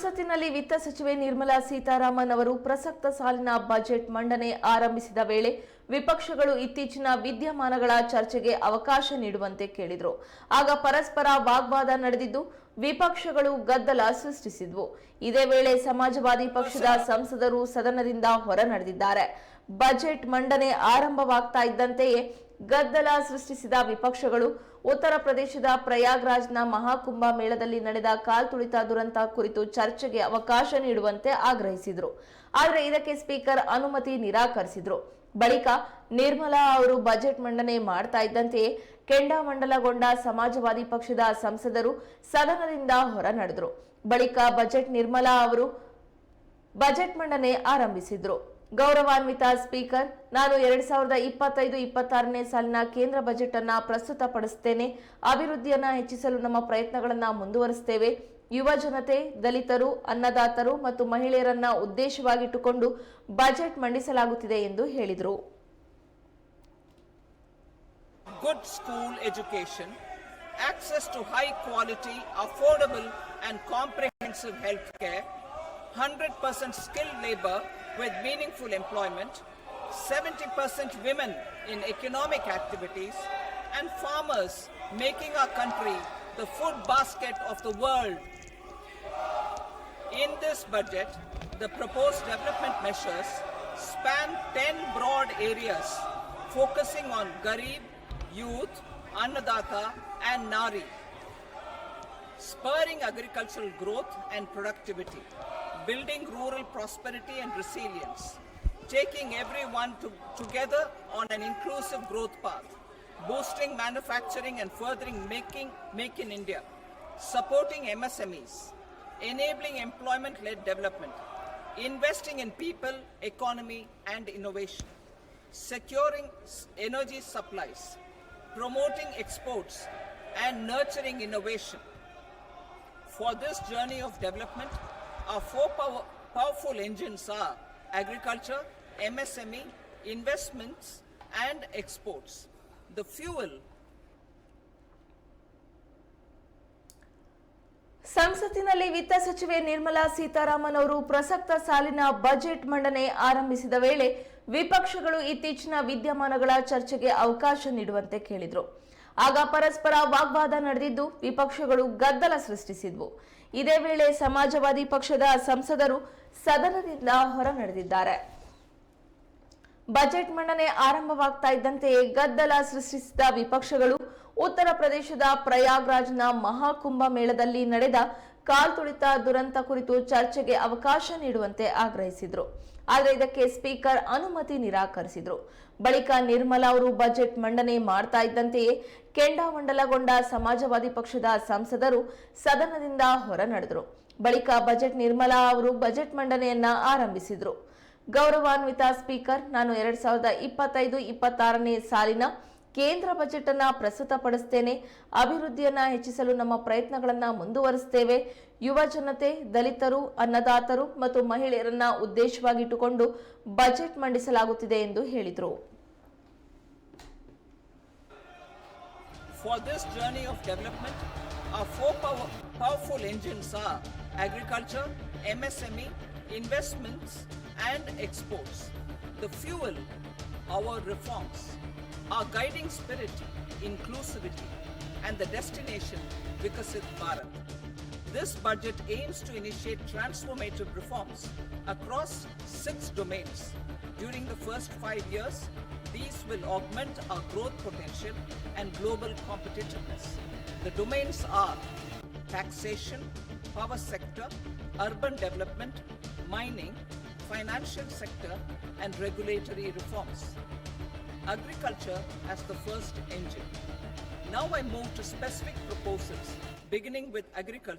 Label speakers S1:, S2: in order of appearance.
S1: ಸಂಸತ್ತಿನಲ್ಲಿ ವಿತ್ತ ಸಚಿವೆ ನಿರ್ಮಲಾ ಸೀತಾರಾಮನ್ ಅವರು ಪ್ರಸಕ್ತ ಸಾಲಿನ ಬಜೆಟ್ ಮಂಡನೆ ಆರಂಭಿಸಿದ ವೇಳೆ ವಿಪಕ್ಷಗಳು ಇತ್ತೀಚಿನ ವಿದ್ಯಮಾನಗಳ ಚರ್ಚೆಗೆ ಅವಕಾಶ ನೀಡುವಂತೆ ಕೇಳಿದರು. ಆಗ ಪರಸ್ಪರ ವಾಗ್ವಾದ ನಡೆದಿದ್ದು, ವಿಪಕ್ಷಗಳು ಗದ್ದಲ ಸೃಷ್ಟಿಸಿದ್ವು. ಇದೇ ವೇಳೆ ಸಮಾಜವಾದಿ ಪಕ್ಷದ ಸಂಸದರು ಸದನದಿಂದ ಹೊರ ನಡೆದಿದ್ದಾರೆ. ಬಜೆಟ್ ಮಂಡನೆ ಆರಂಭವಾಗ್ತಾ ಇದ್ದಂತೆಯೇ ಗದ್ದಲ ಸೃಷ್ಟಿಸಿದ ವಿಪಕ್ಷಗಳು ಉತ್ತರ ಪ್ರದೇಶದ ಪ್ರಯಾಗ್ರಾಜ್ನ ಮಹಾಕುಂಭ ಮೇಳದಲ್ಲಿ ನಡೆದ ಕಾಲ್ತುಳಿತ ದುರಂತ ಕುರಿತು ಚರ್ಚೆಗೆ ಅವಕಾಶ ನೀಡುವಂತೆ ಆಗ್ರಹಿಸಿದರು. ಆದರೆ ಇದಕ್ಕೆ ಸ್ಪೀಕರ್ ಅನುಮತಿ ನಿರಾಕರಿಸಿದರು. ಬಳಿಕ ನಿರ್ಮಲಾ ಅವರು ಬಜೆಟ್ ಮಂಡನೆ ಮಾಡ್ತಾ ಇದ್ದಂತೆಯೇ ಕೆಂಡಾಮಂಡಲಗೊಂಡ ಸಮಾಜವಾದಿ ಪಕ್ಷದ ಸಂಸದರು ಸದನದಿಂದ ಹೊರ ನಡೆದರು. ಬಳಿಕ ಬಜೆಟ್ ನಿರ್ಮಲಾ ಅವರು ಬಜೆಟ್ ಮಂಡನೆ ಆರಂಭಿಸಿದ್ರು. ಗೌರವಾನ್ವಿತ ಸ್ಪೀಕರ್ ನಾನು ಎರಡ್ ಸಾವಿರದ ಇಪ್ಪತ್ತೈದು ಇಪ್ಪತ್ತಾರನೇ ಸಾಲಿನ ಕೇಂದ್ರ ಬಜೆಟ್ ಅನ್ನ ಪ್ರಸ್ತುತಪಡಿಸುತ್ತೇನೆ ಅಭಿವೃದ್ಧಿಯನ್ನ ಹೆಚ್ಚಿಸಲು ನಮ್ಮ ಪ್ರಯತ್ನಗಳನ್ನ ಮುಂದುವರಿಸುತ್ತೇವೆ ಯುವ ಜನತೆ ದಲಿತರು ಅನ್ನದಾತರು ಮತ್ತು ಮಹಿಳೆಯರನ್ನ ಉದ್ದೇಶವಾಗಿಟ್ಟುಕೊಂಡು ಬಜೆಟ್ ಮಂಡಿಸಲಾಗುತ್ತಿದೆ ಎಂದು ಹೇಳಿದರು.
S2: Good school education access to high quality affordable, and comprehensive health care 100% skill labor with meaningful employment, 70% women in economic activities, and farmers making our country the food basket of the world. In this budget, the proposed development measures span 10 broad areas focusing on Garib, youth, Annadata, and Nari, spurring agricultural growth and productivity, building rural prosperity and resilience, taking everyone to, together on an inclusive growth path, boosting manufacturing and furthering making make in India, supporting MSMEs, enabling employment-led development, investing in people, economy, and innovation, securing energy supplies, promoting exports, and nurturing innovation. For this journey of development, our four power, powerful engines are agriculture, MSME, investments, and exports. The fuel
S1: ಸಂಸತ್ತಿನಲ್ಲಿ ವಿತ್ತ ಸಚಿವೆ ನಿರ್ಮಲಾ ಸೀತಾರಾಮನ್ ಅವರು ಪ್ರಸಕ್ತ ಸಾಲಿನ budget ಮಂಡನೆ ಆರಂಭಿಸಿದ ವೇಳೆ ವಿಪಕ್ಷಗಳು ಇತ್ತೀಚಿನ ವಿದ್ಯಮಾನಗಳ ಚರ್ಚೆಗೆ ಅವಕಾಶ ನೀಡುವಂತೆ ಕೇಳಿದ್ರು ಆಗ ಪರಸ್ಪರ ವಾಗ್ವಾದ ನಡೆದಿದ್ದು ವಿಪಕ್ಷಗಳು ಗದ್ದಲ ಸೃಷ್ಟಿಸಿದ್ವು. ಇದೇ ವೇಳೆ ಸಮಾಜವಾದಿ ಪಕ್ಷದ ಸಂಸದರು ಸದನದಿಂದ ಹೊರ ನಡೆದಿದ್ದಾರೆ. ಬಜೆಟ್ ಮಂಡನೆ ಆರಂಭವಾಗ್ತಾ ಇದ್ದಂತೆಯೇ ಗದ್ದಲ ಸೃಷ್ಟಿಸಿದ ವಿಪಕ್ಷಗಳು ಉತ್ತರ ಪ್ರದೇಶದ ಪ್ರಯಾಗ್ರಾಜ್ನ ಮಹಾಕುಂಭ ಮೇಳದಲ್ಲಿ ನಡೆದ ಕಾಲ್ತುಳಿತ ದುರಂತ ಕುರಿತು ಚರ್ಚೆಗೆ ಅವಕಾಶ ನೀಡುವಂತೆ ಆಗ್ರಹಿಸಿದ್ರು. ಆದರೆ ಇದಕ್ಕೆ ಸ್ಪೀಕರ್ ಅನುಮತಿ ನಿರಾಕರಿಸಿದ್ರು. ಬಳಿಕ ನಿರ್ಮಲಾ ಅವರು ಬಜೆಟ್ ಮಂಡನೆ ಮಾಡ್ತಾ ಇದ್ದಂತೆಯೇ ಕೆಂಡಾಮಂಡಲಗೊಂಡ ಸಮಾಜವಾದಿ ಪಕ್ಷದ ಸಂಸದರು ಸದನದಿಂದ ಹೊರ ನಡೆದರು. ಬಳಿಕ ಬಜೆಟ್ ನಿರ್ಮಲಾ ಅವರು ಬಜೆಟ್ ಮಂಡನೆಯನ್ನ ಆರಂಭಿಸಿದ್ರು. ಗೌರವಾನ್ವಿತ ಸ್ಪೀಕರ್, ನಾನು ಎರಡ್ ಸಾವಿರದ ಇಪ್ಪತ್ತೈದು, ಇಪ್ಪತ್ತಾರನೇ ಸಾಲಿನ ಕೇಂದ್ರ ಬಜೆಟ್ ಅನ್ನ ಪ್ರಸ್ತುತಪಡಿಸ್ತೇನೆ ಅಭಿವೃದ್ಧಿಯನ್ನ ಹೆಚ್ಚಿಸಲು ನಮ್ಮ ಪ್ರಯತ್ನಗಳನ್ನ ಮುಂದುವರಿಸುತ್ತೇವೆ ಯುವ ಜನತೆ ದಲಿತರು ಅನ್ನದಾತರು ಮತ್ತು ಮಹಿಳೆಯರನ್ನ ಉದ್ದೇಶವಾಗಿಟ್ಟುಕೊಂಡು ಬಜೆಟ್ ಮಂಡಿಸಲಾಗುತ್ತಿದೆ ಎಂದು ಹೇಳಿದರು
S2: For this journey of development, our four power, powerful engines are agriculture, MSME, investments, and exports. The fuel, our reforms. Our guiding spirit, inclusivity. And the destination, Vikasit Bharat. This budget aims to initiate transformative reforms across six domains. During the first five years, these will augment our growth potential and global competitiveness. The domains are taxation, power sector, urban development, mining, financial sector, and regulatory reforms. Agriculture as the first engine. Now I move to specific proposals, beginning with agriculture.